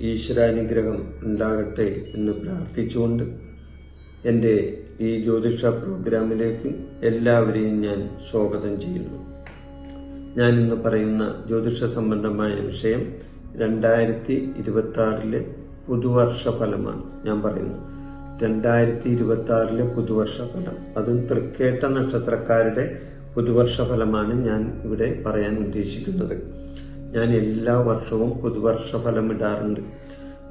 ഈശ്വരാനുഗ്രഹം ഉണ്ടാകട്ടെ എന്ന് പ്രാർത്ഥിച്ചുകൊണ്ട് എന്റെ ഈ ജ്യോതിഷ പ്രോഗ്രാമിലേക്ക് എല്ലാവരെയും ഞാൻ സ്വാഗതം ചെയ്യുന്നു. ഞാൻ ഇന്ന് പറയുന്ന ജ്യോതിഷ സംബന്ധമായ വിഷയം രണ്ടായിരത്തി ഇരുപത്തി ആറിലെ പുതുവർഷ ഫലമാണ്. ഞാൻ പറയുന്നത് രണ്ടായിരത്തി ഇരുപത്തി ആറിലെ പുതുവർഷ ഫലം. അതും തൃക്കേട്ട നക്ഷത്രക്കാരുടെ പുതുവർഷ ഫലമാണ് ഞാൻ ഇവിടെ പറയാൻ ഉദ്ദേശിക്കുന്നത്. ഞാൻ എല്ലാ വർഷവും പുതുവർഷ ഫലം ഇടാറുണ്ട്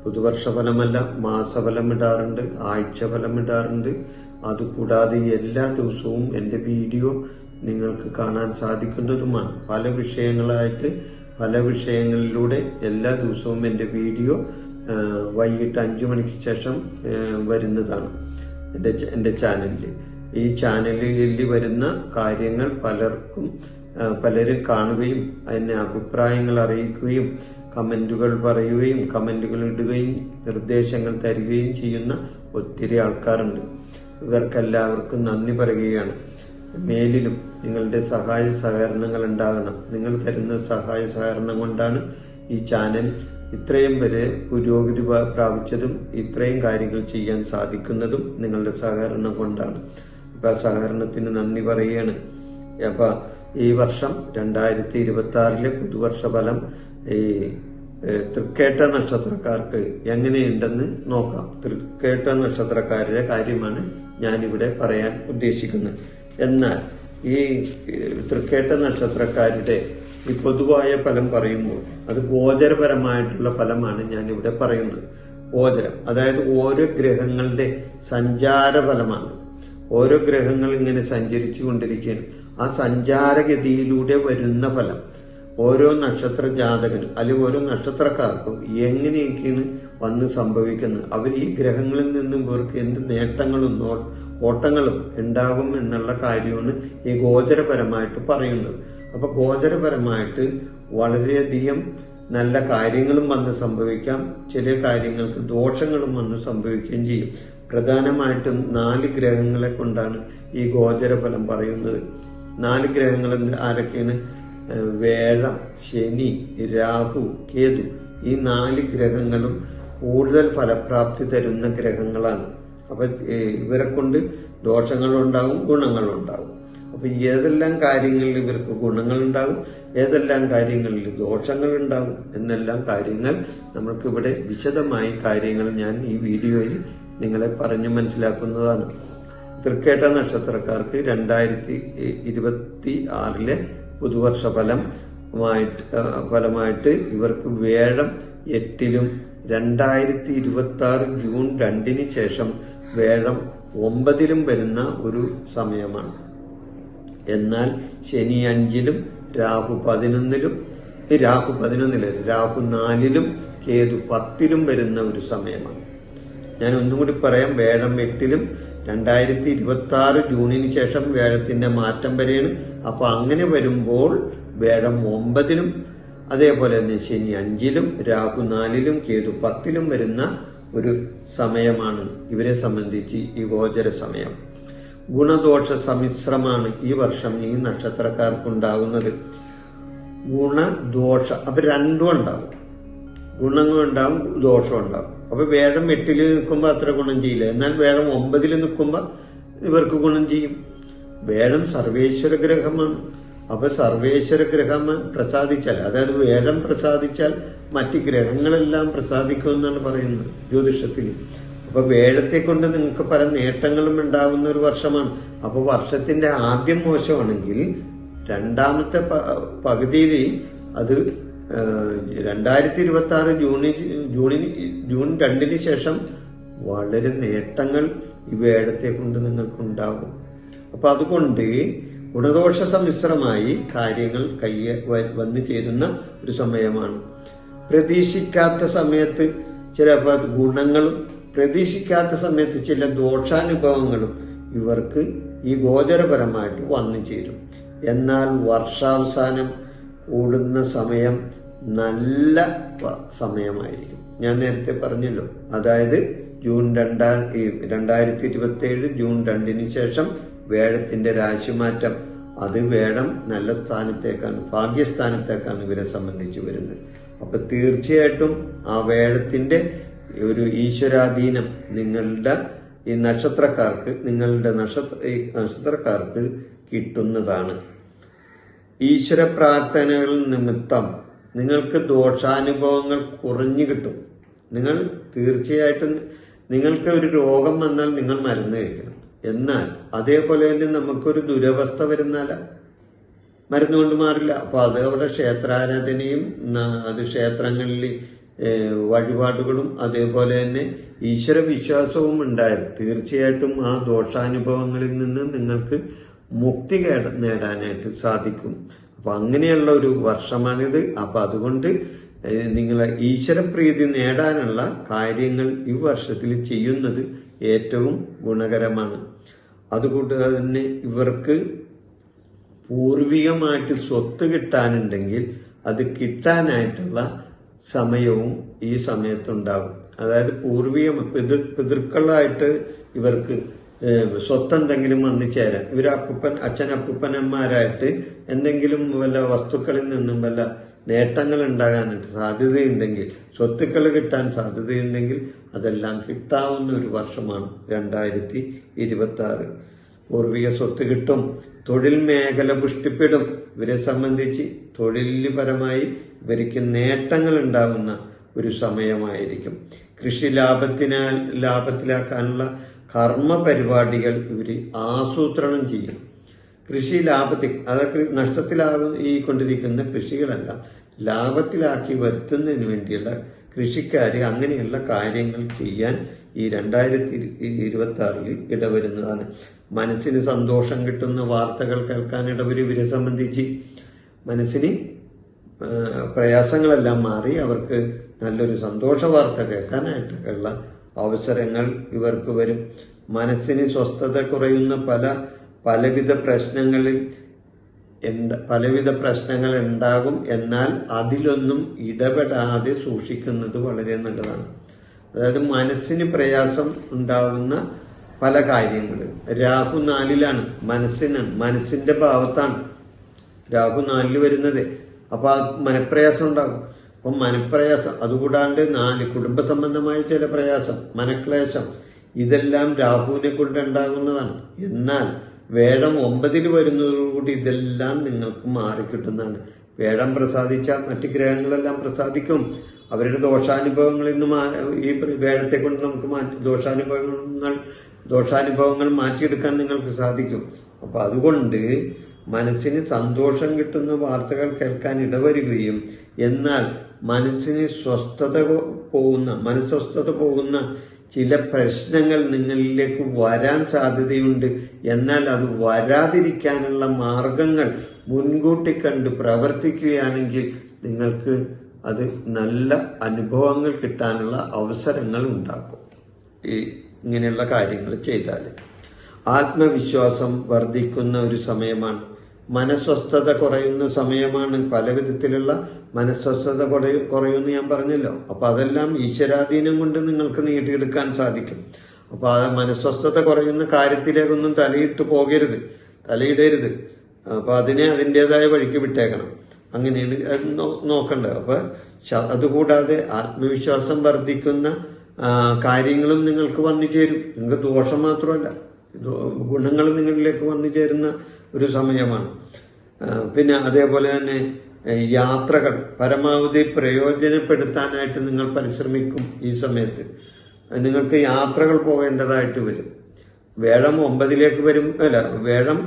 പുതുവർഷ ഫലമല്ല മാസഫലം ഇടാറുണ്ട് ആഴ്ച ഫലം ഇടാറുണ്ട് അതുകൂടാതെ എല്ലാ ദിവസവും എന്റെ വീഡിയോ നിങ്ങൾക്ക് കാണാൻ സാധിക്കുന്നതുമാണ്. പല വിഷയങ്ങളായിട്ട് പല വിഷയങ്ങളിലൂടെ എല്ലാ ദിവസവും എന്റെ വീഡിയോ വൈകിട്ട് അഞ്ചു മണിക്ക് ശേഷം വരുന്നതാണ് എന്റെ എന്റെ ചാനലിൽ ഈ ചാനലിൽ വരുന്ന കാര്യങ്ങൾ പലർക്കും പലരും കാണുകയും അതിന് അഭിപ്രായങ്ങൾ അറിയിക്കുകയും കമന്റുകൾ പറയുകയും കമന്റുകൾ ഇടുകയും നിർദ്ദേശങ്ങൾ തരികയും ചെയ്യുന്ന ഒത്തിരി ആൾക്കാരുണ്ട്. ഇവർക്കെല്ലാവർക്കും നന്ദി പറയുകയാണ്. മേലിലും നിങ്ങളുടെ സഹായ സഹകരണങ്ങൾ ഉണ്ടാകണം. നിങ്ങൾ തരുന്ന സഹായ സഹകരണം കൊണ്ടാണ് ഈ ചാനൽ ഇത്രയും വരെ പുരോഗതി പ്രാപിച്ചതും ഇത്രയും കാര്യങ്ങൾ ചെയ്യാൻ സാധിക്കുന്നതും നിങ്ങളുടെ സഹകരണം കൊണ്ടാണ്. സഹകരണത്തിന് നന്ദി പറയുകയാണ്. അപ്പൊ ഈ വർഷം രണ്ടായിരത്തി ഇരുപത്തി ആറിലെ പുതുവർഷ ഫലം ഈ തൃക്കേട്ട നക്ഷത്രക്കാർക്ക് എങ്ങനെയുണ്ടെന്ന് നോക്കാം. തൃക്കേട്ട നക്ഷത്രക്കാരുടെ കാര്യമാണ് ഞാനിവിടെ പറയാൻ ഉദ്ദേശിക്കുന്നത്. എന്നാൽ ഈ തൃക്കേട്ട നക്ഷത്രക്കാരുടെ ഈ പൊതുവായ ഫലം പറയുമ്പോൾ അത് ഗോചരപരമായിട്ടുള്ള ഫലമാണ് ഞാൻ ഇവിടെ പറയുന്നത്. ഗോചരം അതായത് ഓരോ ഗ്രഹങ്ങളുടെ സഞ്ചാര ഫലമാണ് ഓരോ ഗ്രഹങ്ങൾ ഇങ്ങനെ സഞ്ചരിച്ചു കൊണ്ടിരിക്കുകയാണ്. ആ സഞ്ചാരഗതിയിലൂടെ വരുന്ന ഫലം. ഓരോ നക്ഷത്ര ജാതകനും അല്ലെങ്കിൽ ഓരോ നക്ഷത്രക്കാർക്കും എങ്ങനെയൊക്കെയാണ് വന്ന് സംഭവിക്കുന്നത്. അവർ ഈ ഗ്രഹങ്ങളിൽ നിന്നും ഇവർക്ക് എന്ത് നേട്ടങ്ങളും ഓട്ടങ്ങളും ഉണ്ടാകും എന്നുള്ള കാര്യമാണ് ഈ ഗോചരപരമായിട്ട് പറയുന്നത്. അപ്പൊ ഗോചരപരമായിട്ട് വളരെയധികം നല്ല കാര്യങ്ങളും വന്ന് സംഭവിക്കാം. ചില കാര്യങ്ങൾക്ക് ദോഷങ്ങളും വന്ന് സംഭവിക്കുകയും ചെയ്യും. പ്രധാനമായിട്ടും നാല് ഗ്രഹങ്ങളെ കൊണ്ടാണ് ഈ ഗോചര ഫലം പറയുന്നത്. നാല് ഗ്രഹങ്ങൾ ആരൊക്കെയാണ്? വേഴം ശനി രാഹു കേതു. ഈ നാല് ഗ്രഹങ്ങളും കൂടുതൽ ഫലപ്രാപ്തി തരുന്ന ഗ്രഹങ്ങളാണ്. അപ്പൊ ഇവരെ കൊണ്ട് ദോഷങ്ങളുണ്ടാവും ഗുണങ്ങളുണ്ടാവും. അപ്പൊ ഏതെല്ലാം കാര്യങ്ങളിൽ ഇവർക്ക് ഗുണങ്ങളുണ്ടാവും ഏതെല്ലാം കാര്യങ്ങളിൽ ദോഷങ്ങളുണ്ടാവും എന്നെല്ലാം കാര്യങ്ങൾ നമ്മൾക്കിവിടെ വിശദമായി കാര്യങ്ങൾ ഞാൻ ഈ വീഡിയോയിൽ നിങ്ങളെ പറഞ്ഞു മനസ്സിലാക്കുന്നതാണ്. തൃക്കേട്ട നക്ഷത്രക്കാർക്ക് രണ്ടായിരത്തി ഇരുപത്തി ആറിലെ പുതുവർഷ ആ, ഫലമായിട്ട് ഇവർക്ക് വേഴം എട്ടിലും രണ്ടായിരത്തി ഇരുപത്തി ആറ് ജൂൺ രണ്ടിന് ശേഷം വേഴം ഒമ്പതിലും വരുന്ന ഒരു സമയമാണ്. എന്നാൽ ശനി അഞ്ചിലും രാഹു പതിനൊന്നിലും രാഹു പതിനൊന്നിലും രാഹു നാലിലും കേതു പത്തിലും വരുന്ന ഒരു സമയമാണ്. ഞാൻ ഒന്നും കൂടി പറയാം. വേഴം എട്ടിലും രണ്ടായിരത്തി ഇരുപത്തി ആറ് ജൂണിന് ശേഷം വേഴത്തിന്റെ മാറ്റം വരെയാണ്. അപ്പൊ അങ്ങനെ വരുമ്പോൾ വേഴം ഒമ്പതിലും അതേപോലെ തന്നെ ശനി അഞ്ചിലും രാഹു നാലിലും കേതു പത്തിലും വരുന്ന ഒരു സമയമാണ് ഇവരെ സംബന്ധിച്ച് ഈ ഗോചര സമയം. ഗുണദോഷ സമ്മിശ്രമാണ് ഈ വർഷം ഈ നക്ഷത്രക്കാർക്കുണ്ടാകുന്നത് ഗുണദോഷ അപ്പൊ രണ്ടും ഉണ്ടാകും. ഗുണങ്ങളുണ്ടാകും ദോഷം ഉണ്ടാകും അപ്പൊ വേടം എട്ടിൽ നിൽക്കുമ്പോൾ അത്ര ഗുണം ചെയ്യില്ല. എന്നാൽ വേടം ഒമ്പതിൽ നിൽക്കുമ്പോൾ ഇവർക്ക് ഗുണം ചെയ്യും. വേടം സർവേശ്വര ഗ്രഹമാണ്. അപ്പൊ സർവേശ്വര ഗ്രഹം പ്രസാദിച്ചാൽ അതായത് വേടം പ്രസാദിച്ചാൽ മറ്റ് ഗ്രഹങ്ങളെല്ലാം പ്രസാദിക്കുമെന്നാണ് പറയുന്നത് ജ്യോതിഷത്തിൽ. അപ്പൊ വേഴത്തെ കൊണ്ട് നിങ്ങൾക്ക് പല നേട്ടങ്ങളും ഉണ്ടാകുന്ന ഒരു വർഷമാണ്. അപ്പൊ വർഷത്തിന്റെ ആദ്യം മോശമാണെങ്കിൽ രണ്ടാമത്തെ പകുതിയിൽ അത് രണ്ടായിരത്തി ഇരുപത്തി ആറ് ജൂണിൽ ജൂണിന് ജൂൺ രണ്ടിന് ശേഷം വളരെ നേട്ടങ്ങൾ ഈ വേടത്തെ കൊണ്ട് നിങ്ങൾക്കുണ്ടാകും. അപ്പൊ അതുകൊണ്ട് ഗുണദോഷ സമ്മിശ്രമായി കാര്യങ്ങൾ വ- വന്നു ചേരുന്ന ഒരു സമയമാണ്. പ്രതീക്ഷിക്കാത്ത സമയത്ത് ചില ഗുണങ്ങളും പ്രതീക്ഷിക്കാത്ത സമയത്ത് ചില ദോഷാനുഭവങ്ങളും ഇവർക്ക് ഈ ഗോചരപരമായിട്ട് വന്നു ചേരും. എന്നാൽ വർഷാവസാനം കൂടുന്ന സമയം നല്ല സമയമായിരിക്കും. ഞാൻ നേരത്തെ പറഞ്ഞല്ലോ. അതായത് ജൂൺ രണ്ടാ രണ്ടായിരത്തി ഇരുപത്തി ഏഴ് ജൂൺ രണ്ടിന് ശേഷം വേഴത്തിന്റെ രാശിമാറ്റം. അത് വേടം നല്ല സ്ഥാനത്തേക്കാണ് ഭാഗ്യസ്ഥാനത്തേക്കാണ് ഇവരെ സംബന്ധിച്ച് വരുന്നത്. അപ്പൊ തീർച്ചയായിട്ടും ആ വേഴത്തിന്റെ ഒരു ഈശ്വരാധീനം നിങ്ങളുടെ ഈ നക്ഷത്രക്കാർക്ക് നിങ്ങളുടെ നക്ഷത്ര നക്ഷത്രക്കാർക്ക് കിട്ടുന്നതാണ്. ഈശ്വര പ്രാർത്ഥനകൾ നിമിത്തം നിങ്ങൾക്ക് ദോഷാനുഭവങ്ങൾ കുറഞ്ഞു കിട്ടും. നിങ്ങൾ തീർച്ചയായിട്ടും നിങ്ങൾക്ക് ഒരു രോഗം വന്നാൽ നിങ്ങൾ മരുന്ന് കഴിക്കണം. എന്നാൽ അതേപോലെ തന്നെ നമുക്കൊരു ദുരവസ്ഥ വരുന്നാല മരുന്ന് കൊണ്ട് മാറില്ല. അപ്പൊ അത് അവിടെ ക്ഷേത്രാരാധനയും അത് ക്ഷേത്രങ്ങളിൽ വഴിപാടുകളും അതേപോലെ തന്നെ ഈശ്വര വിശ്വാസവും ഉണ്ടായത് തീർച്ചയായിട്ടും ആ ദോഷാനുഭവങ്ങളിൽ നിന്ന് നിങ്ങൾക്ക് മുക്തി നേടാനായിട്ട് സാധിക്കും. അപ്പൊ അങ്ങനെയുള്ള ഒരു വർഷമാണിത് അപ്പൊ അതുകൊണ്ട് നിങ്ങളെ ഈശ്വരപ്രീതി നേടാനുള്ള കാര്യങ്ങൾ ഈ വർഷത്തിൽ ചെയ്യുന്നത് ഏറ്റവും ഗുണകരമാണ്. അതുകൂടാതെ തന്നെ ഇവർക്ക് പൂർവികമായിട്ട് സ്വത്ത് കിട്ടാനുണ്ടെങ്കിൽ അത് കിട്ടാനായിട്ടുള്ള സമയവും ഈ സമയത്തുണ്ടാകും. അതായത് പൂർവികം പിതൃ പിതൃക്കളായിട്ട് ഇവർക്ക് ഏഹ്, സ്വത്ത് എന്തെങ്കിലും വന്നു ചേരാൻ. ഇവർ അപ്പൂപ്പൻ അച്ഛൻ അപ്പൂപ്പനന്മാരായിട്ട് എന്തെങ്കിലും വല്ല വസ്തുക്കളിൽ നിന്നും വല്ല നേട്ടങ്ങൾ ഉണ്ടാകാനായിട്ട് സാധ്യതയുണ്ടെങ്കിൽ സ്വത്തുക്കൾ കിട്ടാൻ സാധ്യതയുണ്ടെങ്കിൽ അതെല്ലാം കിട്ടാവുന്ന ഒരു വർഷമാണ് രണ്ടായിരത്തി ഇരുപത്തി ആറ് പൂർവിക സ്വത്ത് കിട്ടും തൊഴിൽ മേഖല പുഷ്ടിപ്പെടും. ഇവരെ സംബന്ധിച്ച് തൊഴിൽപരമായി ഇവർക്ക് നേട്ടങ്ങൾ ഉണ്ടാകുന്ന ഒരു സമയമായിരിക്കും. കൃഷി ലാഭത്തിനാൽ ലാഭത്തിലാക്കാനുള്ള കർമ്മ പരിപാടികൾ ഇവർ ആസൂത്രണം ചെയ്യും കൃഷി ലാഭത്തിൽ അതൊക്കെ നഷ്ടത്തിലാകും ഈ കൊണ്ടിരിക്കുന്ന കൃഷികളെല്ലാം ലാഭത്തിലാക്കി വരുത്തുന്നതിന് വേണ്ടിയുള്ള കൃഷിക്കാർ അങ്ങനെയുള്ള കാര്യങ്ങൾ ചെയ്യാൻ ഈ രണ്ടായിരത്തി ഇരുപത്തി ആറിൽ ഇടവരുന്നതാണ്. മനസ്സിന് സന്തോഷം കിട്ടുന്ന വാർത്തകൾ കേൾക്കാൻ ഇടവരും ഇവരെ സംബന്ധിച്ച്. മനസ്സിന് പ്രയാസങ്ങളെല്ലാം മാറി അവർക്ക് നല്ലൊരു സന്തോഷ വാർത്ത കേൾക്കാനായിട്ടൊക്കെയുള്ള അവസരങ്ങൾ ഇവർക്ക് വരും. മനസ്സിന് സ്വസ്ഥത കുറയുന്ന പല പലവിധ പ്രശ്നങ്ങളിൽ പലവിധ പ്രശ്നങ്ങൾ ഉണ്ടാകും. എന്നാൽ അതിലൊന്നും ഇടപെടാതെ സൂക്ഷിക്കുന്നത് വളരെ നല്ലതാണ്. അതായത് മനസ്സിന് പ്രയാസം ഉണ്ടാകുന്ന പല കാര്യങ്ങൾ. രാഹു നാലിലാണ്. മനസ്സിന് മനസ്സിന്റെ ഭാവത്താണ് രാഹു നാലിൽ വരുന്നത്. അപ്പൊ മനപ്രയാസം ഉണ്ടാകും. അപ്പൊ മനപ്രയാസം അതുകൂടാണ്ട് നാല് കുടുംബ സംബന്ധമായ ചില പ്രയാസം മനക്ലേശം ഇതെല്ലാം രാഹുവിനെ കൊണ്ട് ഉണ്ടാകുന്നതാണ്. എന്നാൽ വേടം ഒമ്പതിൽ വരുന്നതോടുകൂടി ഇതെല്ലാം നിങ്ങൾക്ക് മാറിക്കിട്ടുന്നതാണ് വേടം പ്രസാദിച്ച മറ്റ് ഗ്രഹങ്ങളെല്ലാം പ്രസാദിക്കും. അവരുടെ ദോഷാനുഭവങ്ങളിൽ നിന്ന് ഈ വേടത്തെ കൊണ്ട് നമുക്ക് മാറ്റി ദോഷാനുഭവങ്ങൾ ദോഷാനുഭവങ്ങൾ മാറ്റിയെടുക്കാൻ നിങ്ങൾക്ക് സാധിക്കും. അപ്പോൾ അതുകൊണ്ട് മനസ്സിന് സന്തോഷം കിട്ടുന്ന വാർത്തകൾ കേൾക്കാൻ ഇടവരികയും എന്നാൽ മനസ്സിന് സ്വസ്ഥത പോകുന്ന മനസ്വസ്ഥത പോകുന്ന ചില പ്രശ്നങ്ങൾ നിങ്ങളിലേക്ക് വരാൻ സാധ്യതയുണ്ട്. എന്നാൽ അത് വരാതിരിക്കാനുള്ള മാർഗങ്ങൾ മുൻകൂട്ടി കണ്ട് പ്രവർത്തിക്കുകയാണെങ്കിൽ നിങ്ങൾക്ക് അത് നല്ല അനുഭവങ്ങൾ കിട്ടാനുള്ള അവസരങ്ങൾ ഉണ്ടാക്കും. ഈ ഇങ്ങനെയുള്ള കാര്യങ്ങൾ ചെയ്താൽ ആത്മവിശ്വാസം വർദ്ധിക്കുന്ന ഒരു സമയമാണ്. മനസ്വസ്ഥത കുറയുന്ന സമയമാണ്. പല വിധത്തിലുള്ള മനസ്വസ്ഥത കുറയ- കുറയുമെന്ന് ഞാൻ പറഞ്ഞല്ലോ. അപ്പൊ അതെല്ലാം ഈശ്വരാധീനം കൊണ്ട് നിങ്ങൾക്ക് നേടിയെടുക്കാൻ സാധിക്കും. അപ്പൊ ആ മനസ്വസ്ഥത കുറയുന്ന കാര്യത്തിലേക്കൊന്നും തലയിട്ട് പോകരുത്. തലയിടരുത്. അപ്പൊ അതിനെ അതിന്റെതായ വഴിക്ക് വിട്ടേക്കണം. അങ്ങനെയാണ് നോക്കേണ്ടത് അപ്പൊ അതുകൂടാതെ ആത്മവിശ്വാസം വർദ്ധിക്കുന്ന കാര്യങ്ങളും നിങ്ങൾക്ക് വന്നു ചേരും. നിങ്ങൾക്ക് ദോഷം മാത്രമല്ല. ഗുണങ്ങൾ നിങ്ങളിലേക്ക് വന്നു ചേരുന്ന ഒരു സമയമാണ്. പിന്നെ അതേപോലെ തന്നെ യാത്രകൾ പരമാവധി പ്രയോജനപ്പെടുത്താനായിട്ട് നിങ്ങൾ പരിശ്രമിക്കും ഈ സമയത്ത്. നിങ്ങൾക്ക് യാത്രകൾ പോകേണ്ടതായിട്ട് വരും. വേഴം ഒമ്പതിലേക്ക് വരും അല്ല വേഴം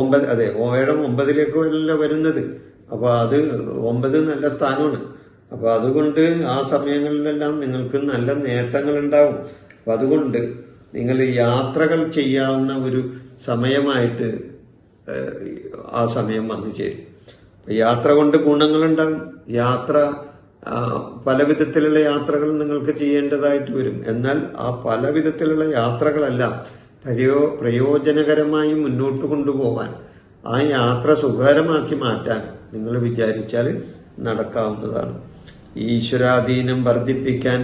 ഒമ്പത് അതെ വേഴം ഒമ്പതിലേക്ക് അല്ല വരുന്നത്. അപ്പോൾ അത് ഒമ്പത് നല്ല സ്ഥാനമാണ്. അപ്പോൾ അതുകൊണ്ട് ആ സമയങ്ങളിലെല്ലാം നിങ്ങൾക്ക് നല്ല നേട്ടങ്ങൾ ഉണ്ടാവും അപ്പൊ അതുകൊണ്ട് നിങ്ങൾ യാത്രകൾ ചെയ്യാവുന്ന ഒരു സമയമായിട്ട് ആ സമയം വന്നു ചേരും. യാത്ര കൊണ്ട് ഗുണങ്ങളുണ്ടാകും. യാത്ര പല വിധത്തിലുള്ള യാത്രകൾ നിങ്ങൾക്ക് ചെയ്യേണ്ടതായിട്ട് വരും. എന്നാൽ ആ പല വിധത്തിലുള്ള യാത്രകളെല്ലാം പ്രയോ പ്രയോജനകരമായി മുന്നോട്ട് കൊണ്ടുപോകാൻ ആ യാത്ര സുഖകരമാക്കി മാറ്റാൻ നിങ്ങൾ വിചാരിച്ചാൽ നടക്കാവുന്നതാണ്. ഈശ്വരാധീനം വർദ്ധിപ്പിക്കാൻ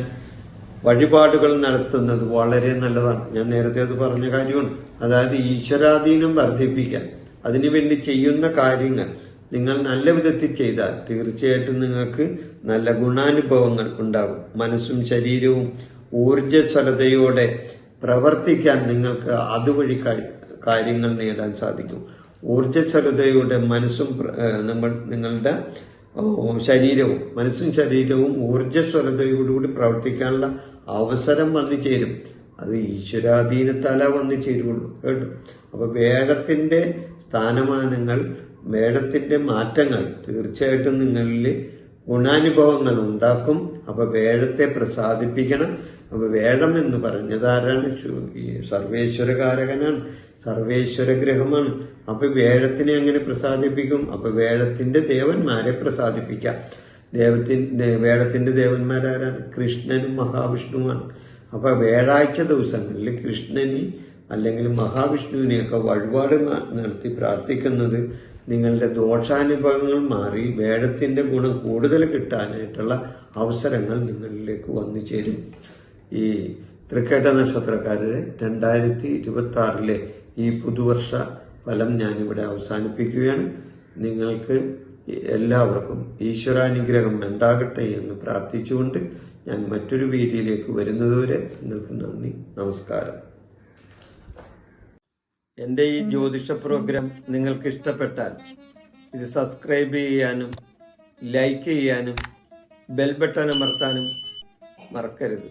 വഴിപാടുകൾ നടത്തുന്നത് വളരെ നല്ലതാണ്. ഞാൻ നേരത്തെ അത് പറഞ്ഞ കാര്യമാണ്. അതായത് ഈശ്വരാധീനം വർദ്ധിപ്പിക്കാൻ അതിനുവേണ്ടി ചെയ്യുന്ന കാര്യങ്ങൾ നിങ്ങൾ നല്ല വിധത്തിൽ ചെയ്താൽ തീർച്ചയായിട്ടും നിങ്ങൾക്ക് നല്ല ഗുണാനുഭവങ്ങൾ ഉണ്ടാകും. മനസ്സും ശരീരവും ഊർജസ്വലതയോടെ പ്രവർത്തിക്കാൻ നിങ്ങൾക്ക് അതുവഴി കാര്യങ്ങൾ നേടാൻ സാധിക്കും. ഊർജസ്വലതയുടെ മനസ്സും നമ്മൾ നിങ്ങളുടെ ശരീരവും മനസ്സും ശരീരവും ഊർജസ്വലതയോടുകൂടി പ്രവർത്തിക്കാനുള്ള അവസരം വന്നു ചേരും. അത് ഈശ്വരാധീനത്താല വന്നു ചേരുള്ളൂ കേട്ടോ? അപ്പോൾ വേടത്തിന്റെ സ്ഥാനമാനങ്ങൾ വേടത്തിന്റെ മാറ്റങ്ങൾ തീർച്ചയായിട്ടും നിങ്ങളിൽ ഗുണാനുഭവങ്ങൾ ഉണ്ടാക്കും. അപ്പോൾ വേഗത്തെ പ്രസാദിപ്പിക്കണം. അപ്പൊ വേടം എന്ന് പറഞ്ഞത് ആരാണ് ഈ സർവേശ്വരകാരകനാണ് സർവേശ്വരഗ്രഹമാണ്. ഗ്രഹമാണ് അപ്പൊ വേഴത്തിനെ എങ്ങനെ പ്രസാദിപ്പിക്കും? അപ്പൊ വേഴത്തിന്റെ ദേവന്മാരെ പ്രസാദിപ്പിക്കാം. ദേവത്തിന്റെ വേഴത്തിന്റെ ദേവന്മാരാരാണ്? കൃഷ്ണനും മഹാവിഷ്ണുവാണ് അപ്പോൾ വേഴാഴ്ച ദിവസങ്ങളിൽ കൃഷ്ണന് അല്ലെങ്കിൽ മഹാവിഷ്ണുവിനെയൊക്കെ വഴിപാട് നടത്തി പ്രാർത്ഥിക്കുന്നത് നിങ്ങളുടെ ദോഷാനുഭവങ്ങൾ മാറി വേഴത്തിന്റെ ഗുണം കൂടുതൽ കിട്ടാനായിട്ടുള്ള അവസരങ്ങൾ നിങ്ങളിലേക്ക് വന്നു ചേരും. ഈ തൃക്കേട്ട നക്ഷത്രക്കാരുടെ രണ്ടായിരത്തി ഇരുപത്തി ആറിലെ ഈ പുതുവർഷ ഫലം ഞാനിവിടെ അവസാനിപ്പിക്കുകയാണ്. നിങ്ങൾക്ക് എല്ലാവർക്കും ഈശ്വരാനുഗ്രഹം ഉണ്ടാകട്ടെ എന്ന് പ്രാർത്ഥിച്ചുകൊണ്ട് ഞാൻ മറ്റൊരു വീഡിയോയിലേക്ക് വരുന്നതുവരെ നിങ്ങൾക്ക് നന്ദി നമസ്കാരം. എന്റെ ഈ ജ്യോതിഷ പ്രോഗ്രാം നിങ്ങൾക്ക് ഇഷ്ടപ്പെട്ടാൽ ഇത് സബ്സ്ക്രൈബ് ചെയ്യാനും ലൈക്ക് ചെയ്യാനും ബെൽ ബട്ടൺ അമർത്താനും മറക്കരുത്.